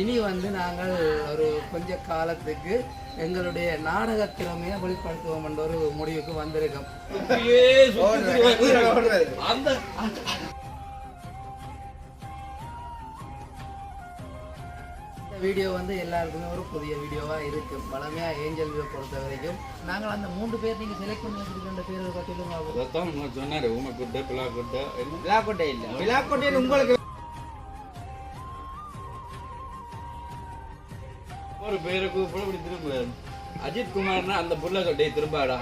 இனி வந்து நாங்கள் ஒரு கொஞ்ச காலத்துக்கு எங்களுடைய நாடக திறமையை வெளிப்படுத்துவோம் என்ற ஒரு முடிவுக்கு வந்திருக்கோம். அந்த இந்த வீடியோ வந்து எல்லாருக்குமே ஒரு புதிய வீடியோவா இருக்கு. பழமையா ஏஞ்சல் வியூ பொறுத்த வரைக்கும். நாங்கள் அந்த மூன்று பேர் நீங்க செலக்ட் பண்ணி வச்சிருக்கின்ற பேரை பற்றிலும் சொன்னாரு ஊமை குட்டை பிளா குட்டை என்ன? விழாக்கோட்டை இல்ல. விழாக்கோட்டையில் உங்களுக்கு ஒரு பேரை கூப்பிட இப்படி திரும்ப அஜித் குமார்னா அந்த புள்ள சொட்டை திரும்பாடா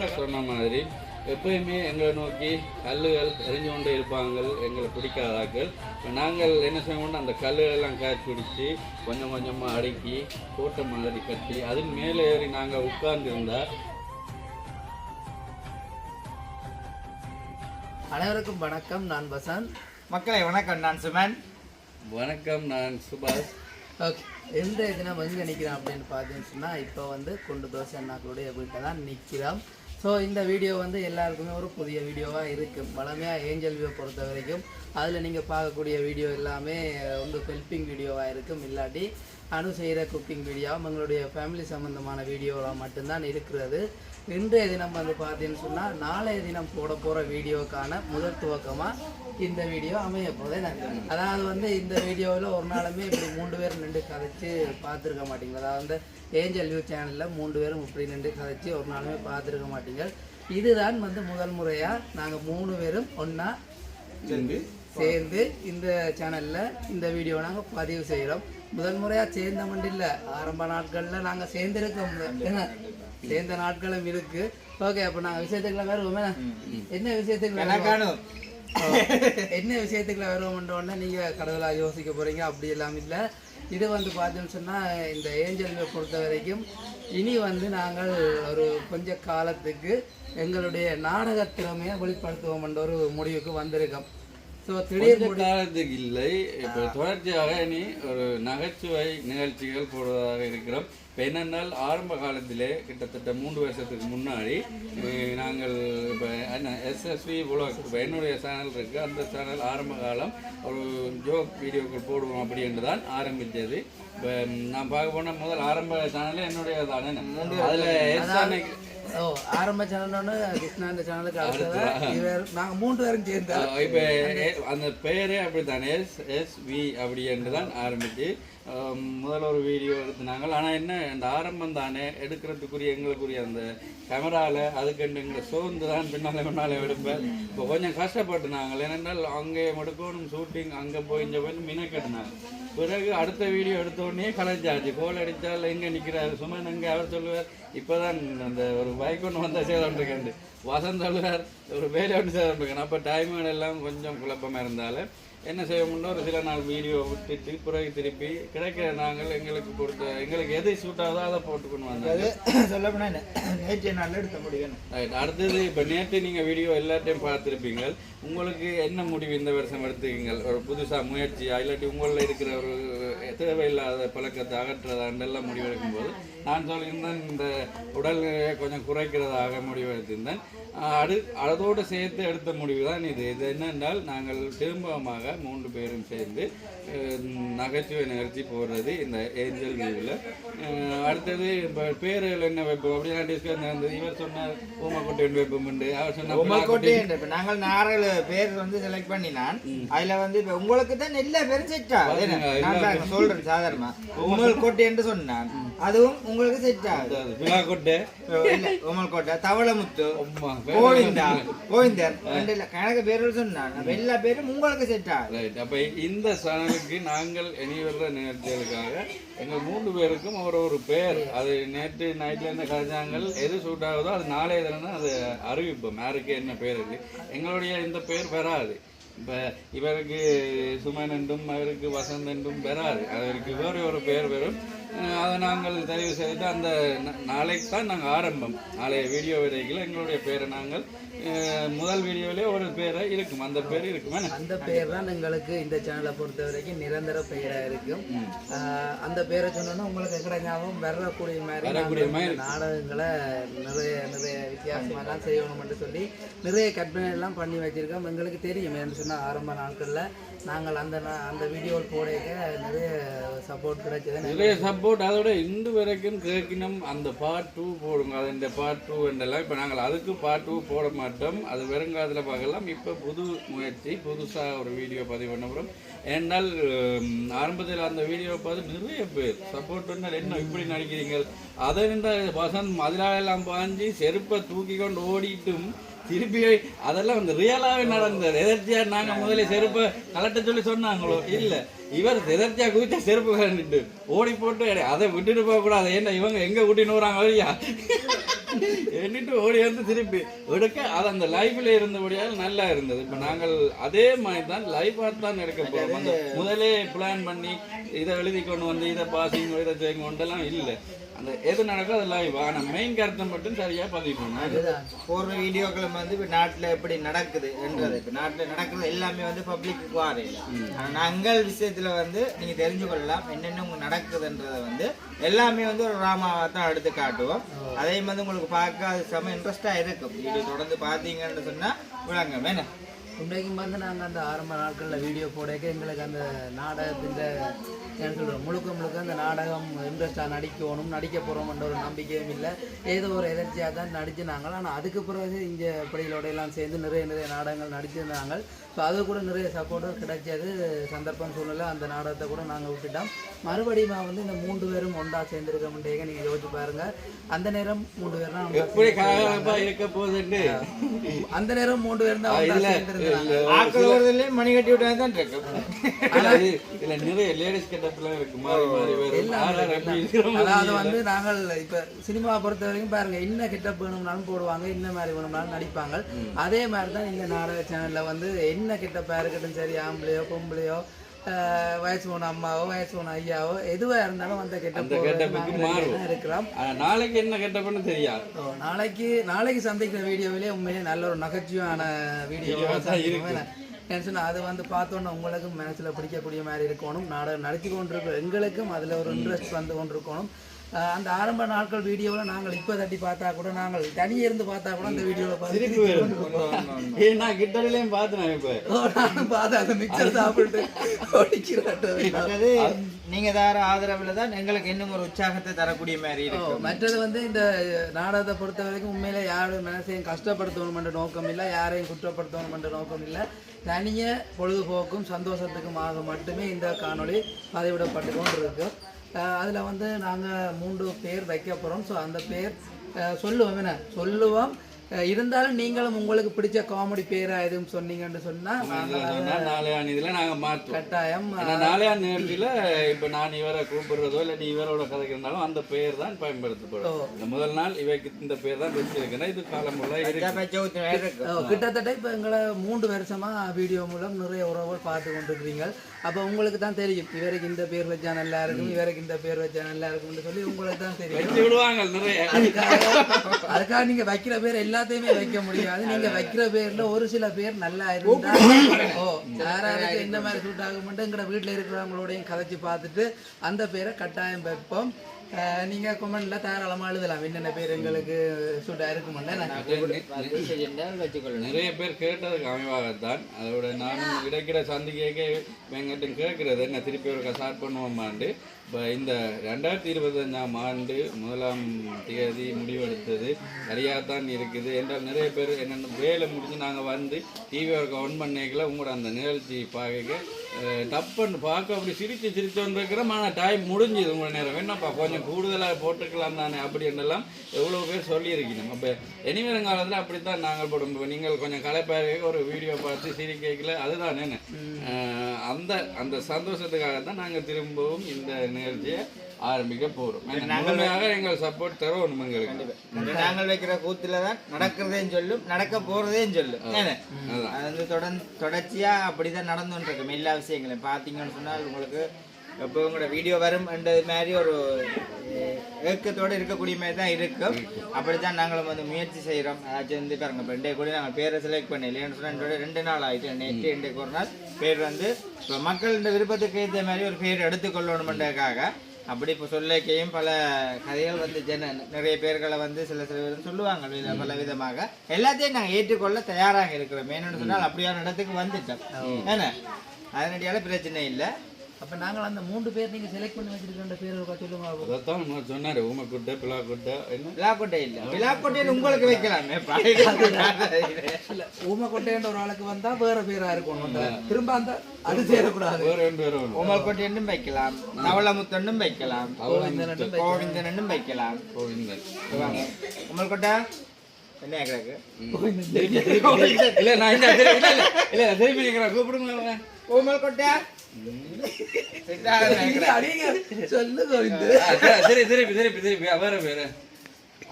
சொன்ன மாதிரி எப்பயுமே எங்களை நோக்கி கல்லுகள் எரிஞ்சு கொண்டே இருப்பாங்க எங்களை பிடிக்காதாக்கள். இப்ப நாங்கள் என்ன செய்வோம்னா அந்த கல்லுகள் எல்லாம் காய்ச்சி பிடிச்சி கொஞ்சம் கொஞ்சமாக அடுக்கி கோட்டை மாதிரி கட்டி அதன் மேலே ஏறி நாங்கள் உட்கார்ந்துருந்தா அனைவருக்கும் வணக்கம். நான் வசந்த். மக்களை வணக்கம். நான் சுமன். வணக்கம் நான் சுபாஷ். ஓகே. எந்த இதுனா வந்து நிற்கிறோம் அப்படின்னு பார்த்தீங்கன்னா சொன்னால் இப்போ வந்து குண்டு தோசை அண்ணாக்களுடைய வீட்டை தான் நிற்கிறோம் ஸோ இந்த வீடியோ வந்து எல்லாருக்குமே ஒரு புதிய வீடியோவாக இருக்குது வளமையாக ஏஞ்சல் வியூ பொறுத்த வரைக்கும் அதில் நீங்கள் பார்க்கக்கூடிய வீடியோ எல்லாமே வந்து ஹெல்ப்பிங் வீடியோவாக இருக்கும். இல்லாட்டி அணு செய்கிற குக்கிங் வீடியோவும் எங்களுடைய ஃபேமிலி சம்மந்தமான வீடியோவாக மட்டும்தான் இருக்கிறது. இன்றைய தினம் வந்து பார்த்தீங்கன்னு சொன்னால் நாளைய தினம் போட போகிற வீடியோக்கான முதல் துவக்கமாக இந்த வீடியோ அமைய போதே அதாவது வந்து இந்த வீடியோவில் ஒரு நாளுமே இப்படி மூன்று பேர் நின்று கதைச்சு பார்த்துருக்க மாட்டீங்க. அதாவது வந்து ஏஞ்சல் வியூ சேனலில் மூன்று பேரும் இப்படி நின்று கதைச்சு ஒரு நாளுமே பார்த்துருக்க மாட்டீங்க. இதுதான் வந்து முதல் முறையாக நாங்கள் மூணு பேரும் ஒன்றா சேர்ந்து இந்த சேனலில் இந்த வீடியோ நாங்கள் பதிவு செய்கிறோம் முதல் முறையாக சேர்ந்த இல்லை ஆரம்ப நாட்களில் நாங்கள் சேர்ந்துருக்கோம். ஏன்னா சேர்ந்த நாட்களும் இருக்கு. ஓகே அப்போ நாங்கள் விஷயத்துக்குள்ள வருவோமே? என்ன ஓ, என்ன விஷயத்துக்குள்ள வருவோம்ன்றோன்னா நீங்கள் கடவுளா யோசிக்க போகிறீங்க அப்படி எல்லாம் இல்லை. இது வந்து பார்த்தோம்னு சொன்னால் இந்த ஏஞ்சல் பொறுத்த வரைக்கும் இனி வந்து நாங்கள் ஒரு கொஞ்ச காலத்துக்கு எங்களுடைய நாடக திறமையை வெளிப்படுத்துவோம் என்ற ஒரு முடிவுக்கு வந்திருக்கோம். காலத்துக்கு இல்லை. இப்போ தொடர்ச்சியாக இனி ஒரு நகைச்சுவை நிகழ்ச்சிகள் போடுவதாக இருக்கிறோம். இப்போ என்னென்னால் ஆரம்ப காலத்திலே கிட்டத்தட்ட மூன்று வருஷத்துக்கு முன்னாடி நாங்கள் இப்போ என்ன எஸ்எஸ்வி உலக் இப்போ என்னுடைய சேனல் இருக்குது அந்த சேனல் ஆரம்ப காலம் ஒரு ஜோக் வீடியோக்கள் போடுவோம் அப்படி என்று தான் ஆரம்பித்தது. இப்போ நான் பார்க்க போனால் முதல் ஆரம்ப சேனலே என்னுடைய தானே அதில் எஸ் அன்னைக்கு ஓ ஆரம்ப சேனல்னு கிருஷ்ணா இந்த சேனலுக்கு அடுத்ததா? இவர் நாங்கள் மூன்று பேரும் சேர்ந்தா. அஹ் இப்ப அந்த பெயரே அப்படித்தான். எஸ் எஸ் வி அப்படி என்று தான் ஆரம்பிச்சு அஹ் முதல்ல ஒரு வீடியோ எடுத்துனாங்க. ஆனால் என்ன இந்த ஆரம்பம் தானே எடுக்கிறதுக்குரிய எங்களுக்குரிய அந்த கேமராவில் அதுக்கண்டு எங்களை சோர்ந்து தான் பின்னால் முன்னாலே எடுப்பேன் இப்போ கொஞ்சம் கஷ்டப்பட்டு நாங்கள். ஏனென்றால் அங்கே எடுக்கணும் ஷூட்டிங் அங்கே போய் இங்கே போய் மினக்கட்டினாங்க பிறகு அடுத்த வீடியோ எடுத்தோடனே கலைஞ்சாச்சு. கோல் அடித்தால் எங்கே நிற்கிறாரு சுமன் எங்கே? அவர் சொல்லுவார் இப்போதான் அந்த ஒரு பைக் ஒன்று வந்தால் சேதம் வசந்த் சொல்லுவார் ஒரு வேலை ஒன்று இருக்கேன் அப்போ டைமுகள் எல்லாம் கொஞ்சம் குழப்பமாக இருந்தாலும் என்ன செய்வோம்னா ஒரு சில நாள் வீடியோ விட்டுட்டு பிறகு திருப்பி கிடைக்கிற நாங்கள் எங்களுக்கு பொறுத்த எங்களுக்கு எது சூட் ஆகுதோ அதை போட்டுக்கணும் வந்தாங்க. சொல்ல போனா நேற்று நாள் எடுத்த முடியும் Right. அடுத்தது இப்போ நேற்று நீங்கள் வீடியோ எல்லாத்தையும் பார்த்துருப்பீங்க உங்களுக்கு என்ன முடிவு இந்த வருஷம் எடுத்துக்கீங்க ஒரு புதுசாக முயற்சியா? இல்லாட்டி உங்களில் இருக்கிற ஒரு தேவையில்லாத பழக்கத்தை அகற்றுறதாண்டெல்லாம் முடிவு எடுக்கும்போது நான் சொல்லியிருந்தேன் இந்த உடல் எடையை கொஞ்சம் குறைக்கிறதாக முடிவு எடுத்திருந்தேன் ஆஹ் அடு அதோடு சேர்த்து எடுத்த முடிவு தான் இது. இது என்னென்றால் நாங்கள் திரும்பமாக மூன்று பேரும் சேர்ந்து நகைச்சுவை நிகழ்ச்சி போடுறது இந்த ஏஞ்சல் வியூவில் அடுத்தது இப்போ பேர்கள் என்ன வைப்போம்? அப்படின்னா டிஸ்கஸ் நடந்தது இவர் சொன்னார் ஊமக்கொட்டை வைப்போம் உண்டு அவர் சொன்னார் உமல்கோட்டை இப்ப நாங்கள் நாலு பேர் வந்து செலக்ட் பண்ணினான். அதுல வந்து இப்ப உங்களுக்கு தான் எல்லா பேரும் செட் ஆகுது. நான் பாருங்க சொல்றேன் சாதாரணமா. உமல்கோட்டை என்று சொன்னான். அதுவும் உங்களுக்கு செட் ஆகுது. விழாக்கொட்டை உமல்கோட்டை தவளமுத்து கோவிந்தா கோவிந்தர் கணக்கு சொன்னான் அப்ப எல்லா பேரும் உங்களுக்கு செட் ஆகுது. அப்போ இந்த சேனலுக்கு நாங்கள் இனி வர்ற நிகழ்ச்சிகளுக்காக எங்கள் மூன்று பேருக்கும் ஒரு ஒரு பெயர் அது நேற்று நைட்ல இருந்து கலைஞ்சாங்கள் எது சூட் ஆகுதோ அது நாளைய தினம் அது அறிவிப்போம். யாருக்கு என்ன பேர் இருக்கு? எங்களுடைய இந்த பேர் வராது. இப்போ இவருக்கு சுமன் என்றும் அவருக்கு வசந்த் என்றும் பெறாது. அவருக்கு வேறு ஒரு பெயர் பெறும் அதை நாங்கள் தெரிவு செய்து அந்த நாளைக்கு தான் நாங்கள் ஆரம்பம். நாளைய வீடியோ வரைக்கும் எங்களுடைய பேரை நாங்கள் முதல் வீடியோவிலே ஒரு பேரை இருக்கும். அந்த பேர் இருக்கும்? அந்த பேர் தான் எங்களுக்கு இந்த சேனலை பொறுத்த வரைக்கும் நிரந்தர பெயரா இருக்கும். அந்த பேரை சொன்னோன்னா உங்களுக்கு எங்கட ஞாபகம்? வரக்கூடிய மாதிரி நாடகங்களை நிறைய நிறைய வித்தியாசமாலாம் செய்யணும்னு சொல்லி நிறைய கற்பனை எல்லாம் பண்ணி வச்சிருக்கோம். எங்களுக்கு தெரியும். ஏன்னு சொன்னா ஆரம்ப நாட்கள்ல நாங்கள் அந்த அந்த வீடியோ போடையக்க நிறைய சப்போர்ட் கிடைச்சது. நிறைய சப்போர்ட் அதோட இன்று வரைக்கும் கேட்கணும் அந்த பார்ட் டூ போடுங்க. அது இந்த பார்ட் டூ என்றெல்லாம் இப்போ நாங்கள் அதுக்கு பார்ட் டூ போட மாட்டோம். அது வெறுங்காதில் பார்க்கலாம். இப்போ புது முயற்சி புதுசாக ஒரு வீடியோ பதிவு பண்ண போகிறோம் ஏன்னால் ஆரம்பத்தில் அந்த வீடியோ பார்த்து நிறைய பேர் சப்போர்ட் பண்ணால் என்ன இப்படி நடிக்கிறீங்க அதை நின்ற வசந்த் மதிலாளெல்லாம் பாஞ்சு செருப்பை தூக்கி கொண்டு ஓடிட்டும். திருப்பி அதெல்லாம் வந்து ரியலாகவே நடந்தது. எதர்ச்சியாக நாங்கள் முதல்ல செருப்பை கலட்ட சொல்லி சொன்னாங்களோ? இல்லை. இவர் எதர்ச்சியாக குதிச்சா செருப்பு கலந்துட்டு ஓடி போட்டு அதை விட்டுட்டு போகக்கூடாது. ஏன்னா இவங்க எங்கே கூட்டின்னு வராங்க வழியா? எண்ணிட்டு ஓடி வந்து திருப்பி. எடுக்க அது அந்த லைஃப்ல இருந்தபடியால் நல்லா இருந்தது. இப்ப நாங்கள் அதே மாதிரி தான் லைஃபாக தான் எடுக்க போறோம். அந்த முதலே பிளான் பண்ணி இதை எழுதி கொண்டு வந்து இதை பாசிங் இதை செய்யுங்க கொண்டெல்லாம் இல்லை. அந்த எது நடக்கோ அது லைவ் ஆனா மெயின் கருத்தை மட்டும் சரியா பதிவு பண்ணணும் அதுதான். போடுற வீடியோக்களும் வந்து இப்போ நாட்டில் எப்படி நடக்குது என்றது இப்போ நாட்டில் நடக்கிறது எல்லாமே வந்து பப்ளிக்கு வாரையில் ஆனால் நாங்கள் விஷயத்தில் வந்து நீங்கள் தெரிஞ்சு கொள்ளலாம் என்னென்ன உங்களுக்கு நடக்குதுன்றதை வந்து எல்லாமே வந்து ஒரு ராமாவை தான் எடுத்து காட்டுவோம். அதே மாதிரி உங்களுக்கு பார்க்க அது செம இன்ட்ரெஸ்டாக இருக்கும். வீடியோ தொடர்ந்து பார்த்தீங்கன்னு சொன்னால் விளங்க வேணும் உண்மைக்கும் வந்து நாங்கள் அந்த ஆரம்ப நாட்களில் வீடியோ போடக்க எங்களுக்கு அந்த நாடகத்தின் என்ன சொல்கிறோம் முழுக்க முழுக்க அந்த நாடகம் இன்ட்ரெஸ்டாக நடிக்கணும் நடிக்க போகிறோம்ன்ற ஒரு நம்பிக்கையும் இல்லை. ஏதோ ஒரு எதர்ச்சியாக தான் நடிச்சினாங்க ஆனால் அதுக்கு பிறகு இங்கே பிள்ளைகளோட எல்லாம் சேர்ந்து நிறைய நிறைய நாடகங்கள் நடிச்சிருந்தாங்க. ஸோ அது கூட நிறைய சப்போர்ட்டும் கிடைச்சது சந்தர்ப்பம் சூழ்நிலை. அந்த நாடகத்தை கூட நாங்கள் விட்டுட்டோம். மறுபடியும் வந்து இந்த மூன்று பேரும் ஒன்றா சேர்ந்துருக்க முடியுங்க நீங்கள் யோசிச்சு பாருங்க. அந்த நேரம் மூன்று பேர் தான் இருக்க போகுதுன்னு? அந்த நேரம் மூன்று பேர் தான் இல்ல சேர்ந்துருந்தாங்க ஆக்கள் வருதுலேயே மணி கட்டி விட்டா தான் இருக்கும் இல்ல, இது- இதுல நிறைய லேடிஸ் கெட்டப்லாம் இருக்கு. மாறி அதாவது வந்து நாங்கள் இப்ப சினிமா பொறுத்த வரைக்கும் பாருங்க என்ன கெட்டப் வேணும்னாலும் போடுவாங்க என்ன மாதிரி வேணும்னாலும் நடிப்பாங்க. அதே மாதிரி தான் இந்த நாடக சேனல்ல வந்து என்ன கெட்டப்பா இருக்கட்டும் சரி ஆம்பளையோ பொம்பளையோ வயசு போன அம்மாவோ வயசு போன ஐயாவோ எதுவா இருந்தாலும் அந்த கெட்டப் கெட்டப்புக்கு மாறும். இருக்கிறோம். நாளைக்கு என்ன கெட்டப்னு தெரியாது. நாளைக்கு நாளைக்கு சந்திக்கிற வீடியோவிலே உண்மையிலே நல்ல ஒரு நகைச்சுவையான வீடியோ தான் அது வந்து பார்த்தோன்னா உங்களுக்கும் மனசுல பிடிக்கக்கூடிய மாதிரி இருக்கணும். நாடகம் நடிச்சு கொண்டிருக்க எங்களுக்கும் அதுல ஒரு இன்ட்ரெஸ்ட் வந்து கொண்டிருக்கணும். அந்த ஆரம்ப நாட்கள் வீடியோவில் நாங்கள் இப்போ தட்டி பார்த்தா கூட நாங்கள் தனியே இருந்து பார்த்தா கூட அந்த வீடியோவில் ஏ நான் கிட்டலையும் பார்த்தேன் இப்ப. நானும் பார்த்தா அந்த மிக்சர் சாப்பிட்டு ஓடிக்கிறேன் மற்றது நீங்க தர ஆதரவுல தான் எங்களுக்கு இன்னும் ஒரு உற்சாகத்தை தரக்கூடிய மாதிரி ஓ, இருக்கு. மற்றது வந்து இந்த நாடகத்தை பொறுத்த வரைக்கும் உண்மையில யாரும் மனசையும் கஷ்டப்படுத்தணுமென்ற நோக்கம் இல்லை யாரையும் குற்றப்படுத்தணுமென்ற நோக்கம் இல்லை. தனிய பொழுதுபோக்கும் சந்தோஷத்துக்குமாக மட்டுமே இந்த காணொளி பதிவிடப்பட்டு கொண்டு இருக்கு அஹ் அதில் வந்து நாங்கள் மூன்று பேர் வைக்க போகிறோம் ஸோ அந்த பேர் சொல்லுவோம். என்ன? சொல்லுவோம். இருந்தாலும் நீங்களும் உங்களுக்கு பிடிச்ச காமெடி பேரா எதுவும் சொன்னீங்கன்னு சொன்னா நாளையான் இதுல நாங்க மாற்றுவோம். கட்டாயம் நாளையான் நிகழ்ச்சியில இப்ப நான் இவரை கூப்பிடுறதோ இல்ல நீ இவரோட கதைக்கிறனாலும் அந்த பெயர் தான் பயன்படுத்தப்படும். இந்த முதல் நாள் இவைக்கு இந்த பேர் தான் வச்சிருக்கேன் இது ஓ, கிட்டத்தட்ட இப்போ எங்களை மூன்று வருஷமா வீடியோ மூலம் நிறைய உறவுகள் பார்த்து கொண்டிருக்கிறீங்க. அப்போ உங்களுக்கு தான் தெரியும் இவருக்கு இந்த பேர் வச்சா நல்லா இருக்கும் இவருக்கு இந்த பேர் வச்சா நல்லா இருக்கும்னு சொல்லி உங்களுக்கு தான் தெரியும். வச்சு விடுவாங்க நிறைய. அதுக்காக அதுக்காக நீங்க வைக்கிற பேர் எல்லாத்தையுமே வைக்க முடியாது நீங்க வைக்கிற பேர்ல ஒரு சில பேர் நல்லா இருந்தா ஓ யாராருக்கு என்ன மாதிரி சூட் ஆகும்ட்டு எங்கட வீட்டுல இருக்கிறவங்களோடையும் கதைச்சு பார்த்துட்டு அந்த பேரை கட்டாயம் வைப்போம். நீங்க கொமெண்ட்ல தாராளமா எழுதலாம். என்னென்ன பேர் எங்களுக்கு சூட்டா வச்சுக்கொள்ளணும் நிறைய பேர் கேட்டதுக்கு அமைவாகத்தான். அதோட நானும் கிடைக்கிற சந்திக்கைக்கு எங்கிட்ட கேட்கறது என்ன திருப்பி ஒரு ஸ்டார்ட் பண்ணுவோமாண்டு. இப்போ இந்த ரெண்டாயிரத்தி இருபத்தஞ்சாம் ஆண்டு முதலாம் தேதி முடிவெடுத்தது. சரியாகத்தான் இருக்குது. என்றால் நிறைய பேர் என்னென்ன வேலை முடிஞ்சு நாங்கள் வந்து டிவி ஒர்க் ஆன் பண்ணிக்கல. உங்களோட அந்த நிகழ்ச்சி பார்க்க டப்புன்னு பார்க்க அப்படி சிரிச்சு சிரிச்சு வந்துருக்கிறோம் ஆனால் டைம் முடிஞ்சுது. உங்களோட நேரம் என்னப்பா கொஞ்சம் கூடுதலாக போட்டுக்கலாம் தானே அப்படின்றலாம் எவ்வளோ பேர் சொல்லியிருக்கணும் அப்போ இனி வரும் காலத்தில் அப்படித்தான் நாங்கள் போடும் நீங்கள் கொஞ்சம் கலைப்பாருக்க ஒரு வீடியோ பார்த்து சிரிக்கல அதுதான் என்ன அஹ் அந்த அந்த சந்தோஷத்துக்காக தான் நாங்கள் திரும்பவும் இந்த நிகழ்ச்சியை ஆரம்பிக்க போகிறோம் முழுமையாக எங்கள் சப்போர்ட் தரணும் எங்களுக்கு நாங்கள் வைக்கிற கூத்துல தான் நடக்கிறதையும் சொல்லும் நடக்க போறதையும் சொல்லும்? அது வந்து தொடர்ந்து தொடர்ச்சியா அப்படிதான் நடந்துட்டு இருக்கும் எல்லா விஷயங்களையும். பாத்தீங்கன்னு சொன்னால் உங்களுக்கு எப்போ உங்களோட வீடியோ வரும் என்றது மாதிரி ஒரு ஏக்கத்தோட இருக்கக்கூடிய மாதிரி தான் இருக்கும். அப்படித்தான் நாங்களும் வந்து முயற்சி செய்கிறோம் அதாச்சும் வந்து பாருங்க இப்போ ரெண்டே கூட நாங்கள் பேரை செலக்ட் பண்ணி இல்லைன்னு சொன்னால் ரெண்டு நாள் ஆயிட்டு நேற்று இன்றைக்கு ஒரு நாள். பேர் வந்து இப்போ மக்கள் இந்த விருப்பத்துக்கு ஏற்ற மாதிரி ஒரு பேர் எடுத்துக்கொள்ளணுமென்றதுக்காக அப்படி இப்போ சொல்லிக்கையும் பல கதைகள் வந்து ஜன நிறைய பேர்களை வந்து சில சில பேர் சொல்லுவாங்க பல விதமாக. எல்லாத்தையும் நாங்கள் ஏற்றுக்கொள்ள தயாராக இருக்கிறோம். ஏன்னு சொன்னால் அப்படியான இடத்துக்கு வந்துட்டோம். ஏன்னா அதனடியால பிரச்சனை இல்லை. அப்போ நாங்கள் அந்த மூன்று பேர் நீங்கள் செலக்ட் பண்ணி வச்சிருக்கிற பேர் சொல்லுங்க அதான் நான் சொன்னார் ஊமக்குட்டை பிளாக்கோட்டை என்ன? பிளாக்கோட்டை இல்லை. பிளாக்கோட்டையில் உங்களுக்கு வைக்கலாமே இல்லை ஊமக்கோட்டைன்ற ஒரு ஆளுக்கு வந்தால் வேறு பேராக இருக்கணும். திரும்ப அந்த அது சேரக்கூடாது. வேறு பேர் ஊமக்கோட்டைன்னும் வைக்கலாம். நவலமுத்தன்னும் வைக்கலாம். கோவிந்தனும் கோவிந்தனும் வைக்கலாம். கோவிந்தன். உமல்கோட்டை என்ன கேட்குறாங்க கோவிந்தன். நான் இல்ல இல்லை திருப்பி கூப்பிடுங்க கோமல் கொட்டை சொல்லு கோவிந்து சரி, திருப்பி திருப்பி திருப்பி வேற பேரு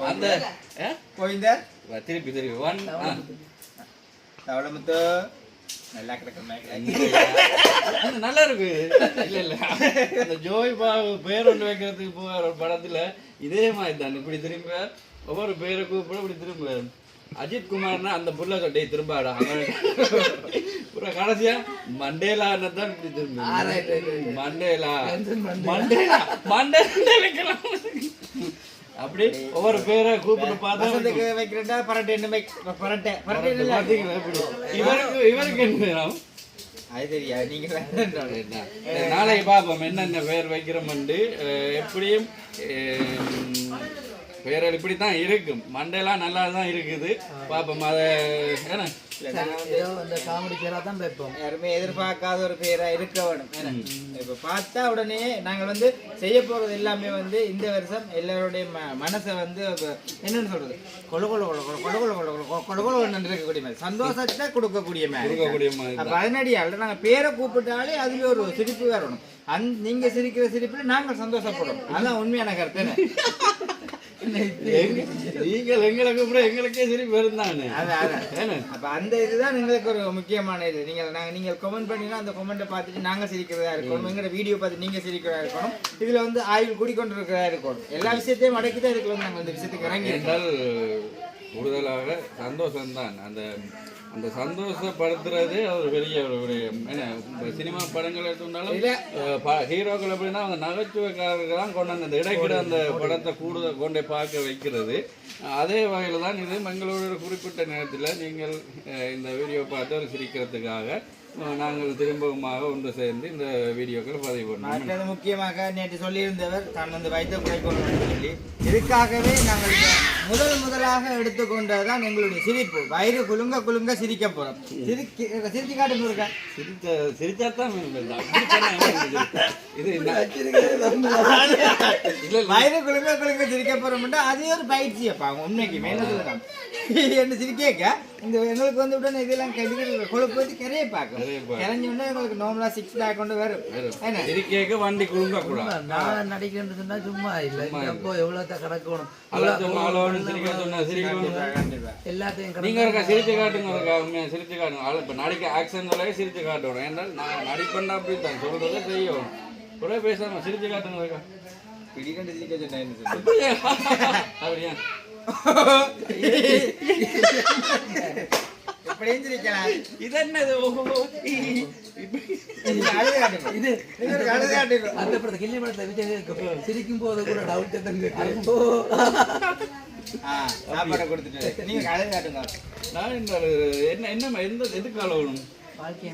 அந்த ஆ? கோவிந்தர் திருப்பி திருப்பி ஒன் தவளமுத்து நல்லா கிடக்கு நல்லா இருக்கு இல்ல இல்ல அந்த ஜோய் பாபு பேர் ஒன்று வைக்கிறதுக்கு போகிற படத்துல இதே மாதிரி தான் இப்படி திரும்ப ஒவ்வொரு பேரை கூப்பிட இப்படி திரும்ப அஜித் குமார்னா அந்த புள்ள சொல்லி திரும்பாடா. அப்புறம் கடைசியா மண்டேலான்னு தான் இப்படி திரும்ப மண்டேலா. மண்டேலா? மண்டேலா வைக்கலாம். அப்படி ஒவ்வொரு பேரை கூப்பிட்டு பார்த்தா வைக்கிறதா பரட்டை என்ன பரட்டை பரட்டை? இவருக்கு இவருக்கு என்ன வேணும்? அது தெரியா நீங்க என்ன? நாளைக்கு பார்ப்போம் என்னென்ன பேர் வைக்கிறோம்ண்டு எப்படியும் பேர்கள் இப்படி தான் இருக்கும். மண்டையெல்லாம் நல்லா தான் இருக்குது பார்ப்போம் அதை வைப்போம். யாருமே எதிர்பார்க்காத ஒரு பேரா இருக்க வேணும். ஏன்னா, இப்ப பார்த்தா உடனே நாங்கள் வந்து செய்ய போறது எல்லாமே வந்து இந்த வருஷம் எல்லாருடைய ம- மனசை வந்து என்னன்னு சொல்றது? கொழு கொழு கொழு கொழு கொழு கொழு கொழு கொழு கொழு கொழு கொழுன்னு இருக்கக்கூடிய மாதிரி சந்தோஷத்தை கொடுக்கக்கூடிய மாதிரி அப்ப அதனடியால் நாங்க பேரை கூப்பிட்டாலே அதுல ஒரு சிரிப்பு வரணும் அந் நீங்க சிரிக்கிற சிரிப்புல நாங்கள் சந்தோஷப்படுறோம். அதான் உண்மையான கருத்து நீங்கள் எங்களை கூப்பிட எங்களுக்கே சரி பெருந்தானே அப்ப அந்த இதுதான் எங்களுக்கு ஒரு முக்கியமான இது. நீங்கள் நாங்க நீங்கள் கமெண்ட் பண்ணினா அந்த கமெண்ட்டை பார்த்துட்டு நாங்க சிரிக்கிறதா இருக்கணும். எங்களோட வீடியோ பார்த்து நீங்க சிரிக்கிறதா இருக்கணும். இதுல வந்து ஆய்வு கூடிக்கொண்டு இருக்கிறதா இருக்கணும். எல்லா விஷயத்தையும் அடக்கி தான் இதுல வந்து நாங்க இந்த விஷயத்துக்கு இறங்கி கூடுதலாக சந்தோஷம்தான். அந்த அந்த சந்தோஷப்படுத்துறது ஒரு பெரிய ஒரு விடயம் என்ன இப்ப சினிமா படங்கள் எடுத்துட்டாலும் ஹீரோக்கள் எப்படின்னா அந்த நகைச்சுவைக்காரர்கள் தான் கொண்டு வந்து அந்த இடைக்கிட அந்த படத்தை கூடுதல் கொண்டே பார்க்க வைக்கிறது. அதே வகையில் தான் இது எங்களோட ஒரு குறிப்பிட்ட நேரத்தில் நீங்கள் இந்த வீடியோ பார்த்து சிரிக்கிறதுக்காக நாங்கள் திரும்பவுமாக ஒன்று சேர்ந்து இந்த வீடியோக்களை பதிவு பண்ணோம். மற்றது முக்கியமாக நேற்று சொல்லியிருந்தவர் தான் வந்து வைத்த குறைக்கணும் சொல்லி இதுக்காகவே நாங்கள் முதல் முதலாக எடுத்துக்கொண்டதுதான் எங்களுடைய சிரிப்பு. வயிறு குலுங்க குலுங்க சிரிக்க போறோம். சிரிக்க சிரிச்சு காட்டு இருக்கா சிரிச்ச என்ன இது? வயிறு குலுங்க குலுங்க சிரிக்க போறோம்னா அதே ஒரு பயிற்சி அப்பா உண்மைக்கு மேல என்ன சிரிக்க இந்த எங்களுக்கு வந்து உடனே இதெல்லாம் கெடுக்கிற கொழுப்பு வந்து கரையை பார்க்கும். உடனே எங்களுக்கு நார்மலா சிக்ஸ் பேக் கொண்டு வரும். என்ன? சிரிக்கேக்க வண்டி குழுங்க கூடாது நான் நடிக்கிறேன்னு சொன்னா சும்மா இல்ல. அப்போ எவ்வளவு கிடக்கணும்? எல்லாத்தையும் நீங்க இருக்கா? சிரிச்சு காட்டுங்க இருக்கா? சிரிச்சு காட்டுங்க. இப்ப நடிக்க ஆக்ஷன் சொல்லவே சிரிச்சு காட்டணும் ஏன்னால் நான் நடிப்பேன்னா அப்படி தான் சொல்றதை செய்யணும். கூட பேசாம சிரிச்சு காட்டுங்க இருக்கா? பிடிக்கண்டு சிரிக்க சொன்னா என்ன சொல்றது? அப்படியா அப்படியா? பிழைஞ்சிருக்கலாம் இது என்னது அந்த படத்தை கிள்ளி படத்தை விஜய் சிரிக்கும் போது கூட டவுட் தங்க சாப்பாடை கொடுத்துட்டு நீங்க கழுது காட்டுங்க நான் என்ன என்ன எந்த எதுக்கு அளவணும் வாழ்க்கை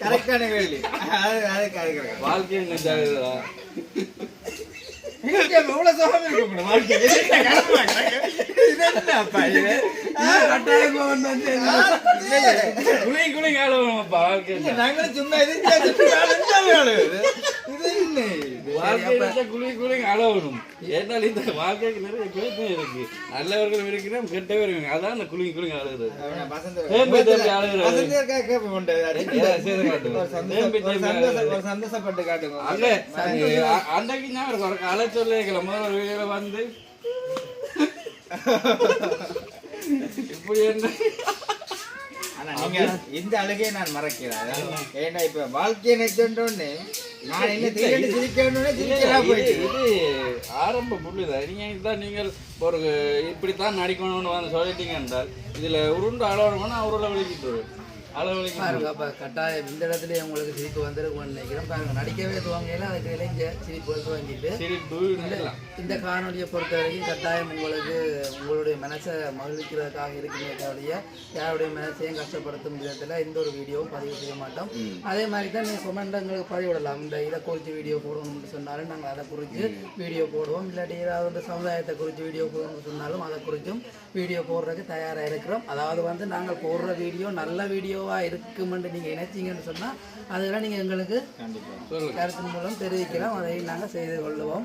கரெக்டான கேள்வி அது அது கரெக்ட். வாழ்க்கை எவ்வளவு நாங்களும் சும்மா இது குளி குளி அளவணும் ஏன்னால் இந்த வாழ்க்கைக்கு நிறைய பிரச்சனை இருக்கு நல்லவர்களும் இருக்கிறோம் அதான் அந்த குளிங்க குளிங்க அழுகிறது தேம்பி தேம்பி அழுகிறது சந்தோஷப்பட்டு காட்டுங்க அன்றைக்கு அலை சொல்ல முதல்ல வீடியோல வந்து இப்படி என்ன நீங்க இந்த அழுகையை நான் மறக்கிறேன். ஏன்னா இப்ப வாழ்க்கையை நினைச்சோன்னு நான் என்ன திரும்பி சிரிக்கணும்னு சிரிக்கலாம் போயிட்டு. இது ஆரம்ப புள்ளிதான். நீங்க இதுதான் நீங்கள் ஒரு இப்படித்தான் நடிக்கணும்னு வந்து சொல்லிட்டீங்க என்றால் இதுல உருண்டு அளவணும்னா அவரோட அளவலிக்கு பாருங்க அப்ப கட்டாயம் இந்த இடத்துல உங்களுக்கு சிரிப்பு வந்திருக்கும்னு நினைக்கிறேன். பாருங்க நடிக்கவே துவங்கையில அதுக்கு இளைஞ சிரிப்பு துவங்கிட்டு. நினைக்கலாம் இந்த காணொலியை பொறுத்த வரைக்கும் கட்டாயம் உங்களுக்கு உங்களுடைய மனசை மகிழ்விக்கிறதுக்காக இருக்குமே தவிர யாருடைய மனசையும் கஷ்டப்படுத்தும் விதத்தில் எந்த ஒரு வீடியோவும் பதிவு செய்ய மாட்டோம். அதே மாதிரி தான் நீங்கள் கொமெண்ட் எங்களுக்கு பதிவிடலாம். இந்த இதை குறித்து வீடியோ போடணும்னு சொன்னாலும் நாங்கள் அதை குறித்து வீடியோ போடுவோம். இல்லாட்டி ஏதாவது வந்து சமுதாயத்தை குறித்து வீடியோ போடணும்னு சொன்னாலும் அதை குறித்தும் வீடியோ போடுறதுக்கு தயாராக இருக்கிறோம். அதாவது வந்து நாங்கள் போடுற வீடியோ நல்ல வீடியோவாக இருக்குமென்று நீங்கள் நினைச்சீங்கன்னு சொன்னால் அதெல்லாம் நீங்கள் எங்களுக்கு கருத்தின் மூலம் தெரிவிக்கலாம். அதை நாங்கள் செய்து கொள்ளுவோம்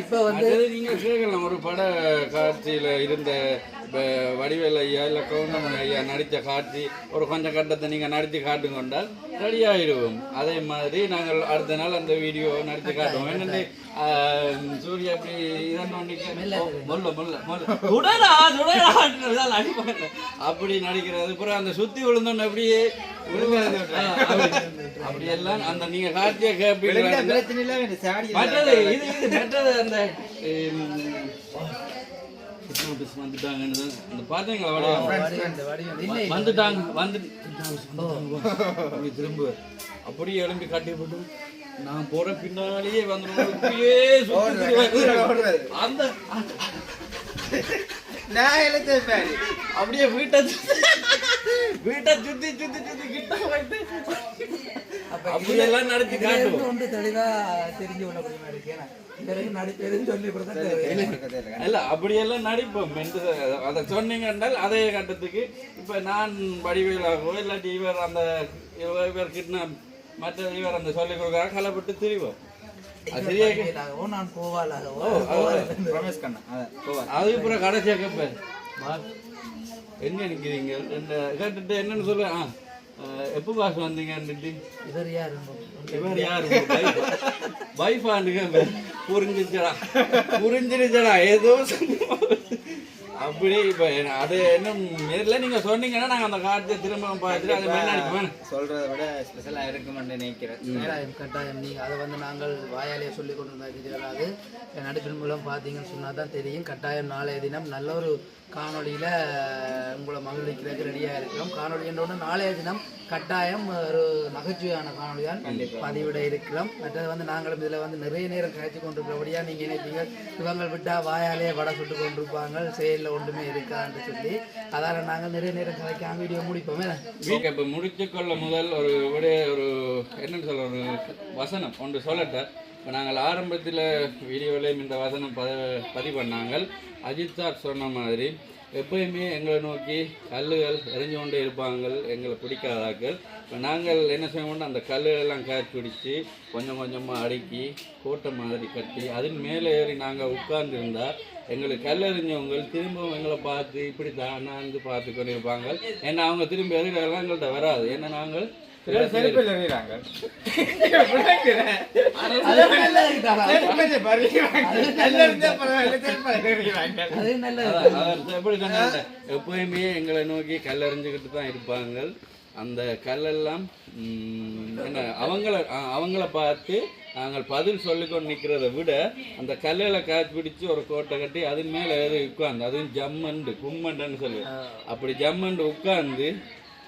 இப்போ வந்து அது நீங்க கேட்கலாம் ஒரு பட காட்சியில இருந்த வடிவேல் ஐயா இல்ல கவுண்டமணி ஐயா நடித்த காட்சி ஒரு கொஞ்சம் கட்டத்தை நீங்க நடித்து காட்டுங்க கொண்டால் ரெடி ஆயிடுவோம் அதே மாதிரி நாங்கள் அடுத்த நாள் அந்த வீடியோ நடித்து காட்டுவோம். என்னென்ன சூர்யா அப்படி முல்ல முல்ல முல்ல சுடரா சுடரா அடிப்பாங்க அப்படி நடிக்கிறது. அப்புறம் அந்த சுத்தி விழுந்தோன்னு அப்படியே அப்படி- எல்லாம் அந்த நீங்க சாடி மற்றது இது இது மற்றது அந்த வந்துட்டாங்கன்னு அந்த பார்த்தீங்களா வந்துட்டாங்க வந்து திரும்ப அப்படியே எழும்பி கட்டி போட்டு நான் போற பின்னாலேயே வருது. அந்த நான் எழுத்தேன் பாரு அப்படியே வீட்டை வீட்டை சுத்தி சுத்தி சுத்தி கிட்ட போயிட்டு. அப்படியெல்லாம் நடத்தி இருந்து ஒன்று தெளிவா தெரிஞ்சு. இல்ல அப்படியெல்லாம் நடிப்போம். அதை சொன்னீங்க என்றால் அதே கட்டத்துக்கு. இப்ப நான் வடிவேலாகவோ இல்லாட்டி இவர் அந்த இவர் இவர் கிட்னாப் மற்ற இவர் அந்த சொல்லிக் கொடுக்குறாங்க கலப்பட்டு திரிவோம் அது சரியா நான் கோவாலாகவோ ரமேஷ் கண்ணா. அது அப்புறம் கடைசியா கேட்பேன் எங்க நிக்கிறீங்க? என்ன கேட்டுட்டு என்னன்னு சொல்ல. ஆ எப்போ பாஸ் வந்தீங்கன்னுட்டு இவர் யாரு? இவர் யாரு? புரிஞ்சிச்சடா. புரிஞ்சிருச்சடா ஏதோ அப்படி இப்ப அது என்ன நேர்ல நீங்க சொன்னீங்கன்னா நாங்க அந்த காட்சியை திரும்ப பார்த்துட்டு அது மாதிரி நடிப்போம் சொல்றதை விட ஸ்பெஷலா இருக்குமென்னு நினைக்கிறேன். கட்டாயம் கட்டாயம். நீங்கள் அதை வந்து நாங்கள் வாயாலேயே சொல்லி கொண்டு இருந்தா இது வராது என் நடிப்பின் மூலம் பார்த்தீங்கன்னு சொன்னால் தான் தெரியும். கட்டாயம் நாளைய தினம் நல்ல ஒரு காணொளியில் உங்களை மகிழ்விக்கிறதுக்கு ரெடியாக இருக்கிறோம். காணொளி என்றோட நாளைய தினம் கட்டாயம் ஒரு நகைச்சுவையான காணொளி தான் பதிவிட இருக்கிறோம். மற்றது வந்து நாங்களும் இதில் வந்து நிறைய நேரம் கழிச்சு கொண்டிருக்கிறபடியாக நீங்கள் நினைப்பீங்க இவங்க விட்டால் வாயாலேயே வடை சுட்டு கொண்டிருப்பாங்க செயலில் ஒன்றுமே இருக்கான்னு சொல்லி. அதால் நாங்கள் நிறைய நேரம் கலைக்காம வீடியோ முடிப்போமே. இப்போ முடிச்சு கொள்ள முதல் ஒரு ஒரு என்னன்னு சொல்ல ஒரு வசனம் ஒன்று சொல்லட்ட? இப்போ நாங்கள் ஆரம்பத்தில் வீடியோவிலையும் இந்த வசனம் பத பதிவு பண்ணாங்கள் அஜித் சார் சொன்ன மாதிரி எப்பயுமே எங்களை நோக்கி கல்லுகள் எரிஞ்சு கொண்டே இருப்பாங்க எங்களை பிடிக்காதாக்கள். இப்போ நாங்கள் என்ன செய்வோம்னா அந்த கல்லுகளெல்லாம் காய்ச்சி பிடிச்சி கொஞ்சம் கொஞ்சமாக அடுக்கி கோட்டை மாதிரி கட்டி அதன் மேலே ஏறி நாங்கள் உட்கார்ந்துருந்தா எங்களுக்கு கல்லெறிஞ்சவங்க திரும்பவும் எங்களை பார்த்து இப்படி தானாந்து பார்த்து கொண்டு இருப்பாங்க ஏன்னா அவங்க திரும்பி எறிகிறதெல்லாம் எங்கள்கிட்ட வராது. ஏன்னா நாங்கள் எப்பயுமே எங்களை நோக்கி கல்லெறிஞ்சுக்கிட்டு தான் இருப்பாங்க. அந்த கல்லெல்லாம் என்ன அவங்கள அவங்கள பார்த்து நாங்கள் பதில் சொல்லிக்கொண்டு நிற்கிறத விட அந்த கல்லில் காய்ச்சி பிடிச்சி ஒரு கோட்டை கட்டி அதன் மேலே ஏறி உட்காந்து அதுவும் ஜம்மண்டு கும்மண்டுன்னு சொல்லி. அப்படி ஜம்மண்டு உட்கார்ந்து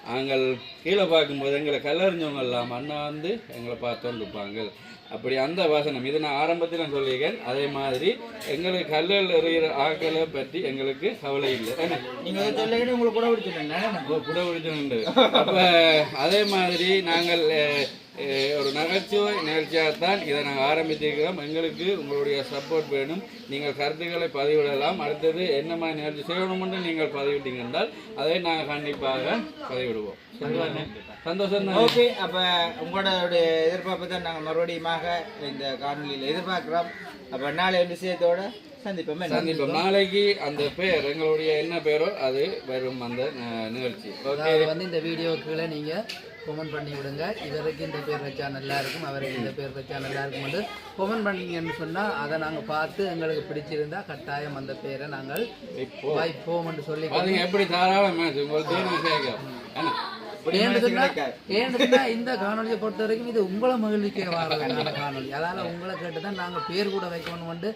நாங்கள் கீழே பார்க்கும்போது எங்களை கல்லறிஞ்சவங்க எல்லாம் அண்ணா வந்து எங்களை பார்த்து இருப்பாங்க அப்படி அந்த வாசனம். இது நான் ஆரம்பத்தில் சொல்லியிருக்கேன். அதே மாதிரி எங்களுக்கு கல்லல் எறிகிற ஆக்களை பற்றி எங்களுக்கு கவலை இல்லை. என்ன? நீங்க அதை சொல்லிக்கிட்டு உங்களுக்கு கூட பிடிச்சிருந்தேன் குட பிடிச்சுண்டு அப்ப அதே மாதிரி நாங்கள் ஒரு நகைச்சுவை நிகழ்ச்சியாகத்தான் இதை நாங்கள் ஆரம்பித்திருக்கிறோம். எங்களுக்கு உங்களுடைய சப்போர்ட் வேணும். நீங்கள் கருத்துக்களை பதிவிடலாம். அடுத்தது என்ன மாதிரி நிகழ்ச்சி செய்யணும்னு நீங்கள் பதிவிட்டீங்க என்றால் அதை நாங்கள் கண்டிப்பாக பதிவிடுவோம். சந்தோஷம் ஓகே அப்போ உங்களோட எதிர்பார்ப்பு தான் நாங்கள் மறுபடியுமாக இந்த காணொலியில் எதிர்பார்க்கிறோம். அப்ப நாளை விஷயத்தோட? சந்திப்போமே. சந்திப்போம். நாளைக்கு அந்த பேர் எங்களுடைய என்ன பேரோ அது வரும் அந்த நிகழ்ச்சி. வந்து இந்த வீடியோ கீழே நீங்கள் கமெண்ட் பண்ணி விடுங்க. இவருக்கு இந்த பேர் வச்சா நல்லா இருக்கும் அவருக்கு இந்த பேர் வச்சா நல்லா இருக்கும் வந்து கமெண்ட் பண்ணீங்கன்னு சொன்னால் அதை நாங்கள் பார்த்து எங்களுக்கு பிடிச்சிருந்தா கட்டாயம் அந்த பேரை நாங்கள் வைப்போம்னு சொல்லி எப்படி தாராளம் ஏன்னு இந்த காணொலியை பொறுத்த வரைக்கும் இது உங்களை மகிழ்ச்சிக்கே வாரதுக்கான காணொலி. அதால உங்களை கேட்டு தான் நாங்கள் பேர் கூட வைக்கணும் வந்து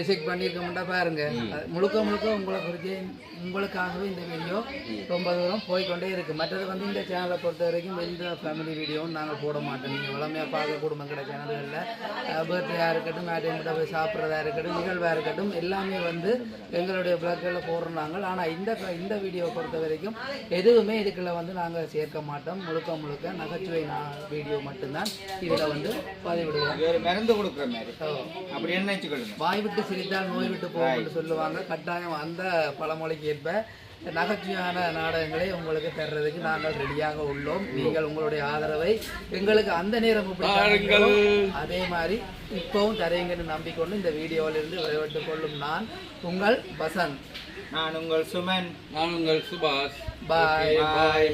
ரிசெக்ட் பண்ணியிருக்கோம்டா பாருங்க. முழுக்க முழுக்க உங்களை குறித்து உங்களுக்காகவே இந்த வீடியோ ரொம்ப தூரம் போய்க்கொண்டே இருக்கு. மற்றது வந்து இந்த சேனலை பொறுத்த வரைக்கும் எந்த ஃபேமிலி வீடியோவும் நாங்கள் போட மாட்டோம். நீங்கள் வளமையாக பார்க்க குடும்பம் கிட்ட சேனல்களில் பர்த்டேயாக இருக்கட்டும் மேட்டையும் போய் சாப்பிட்றதா இருக்கட்டும் நிகழ்வாக இருக்கட்டும் எல்லாமே வந்து எங்களுடைய பிளாக்களில் போடுறோம் நாங்கள் ஆனால் இந்த இந்த வீடியோவை பொறுத்த வரைக்கும் எதுவுமே இதுக்குள்ள வந்து நாங்கள் சேர்க்க மாட்டோம். முழுக்க முழுக்க நகைச்சுவை வீடியோ மட்டும்தான். இதில் வந்து பதிவிடுவோம். மருந்து கொடுக்குற மாதிரி. அப்படி என்ன வாய் விட்டு சிரித்தால் நோய் விட்டு போகும்னு சொல்லுவாங்க. கட்டாயம் அந்த பழமொழிக்கு ஏற்ப நகைச்சுவையான நாடகங்களை உங்களுக்கு தர்றதுக்கு நாங்கள் ரெடியாக உள்ளோம். நீங்கள் உங்களுடைய ஆதரவை எங்களுக்கு அந்த நேரம் அதே மாதிரி இப்பவும் தருவீங்கன்னு நம்பிக்கொண்டு இந்த வீடியோவிலிருந்து விடைபெற்றுக் கொள்ளும் நான் உங்கள் வசந்த். நான் உங்கள் சுமன். நான் உங்கள் சுபாஷ். பாய் பாய் பாய்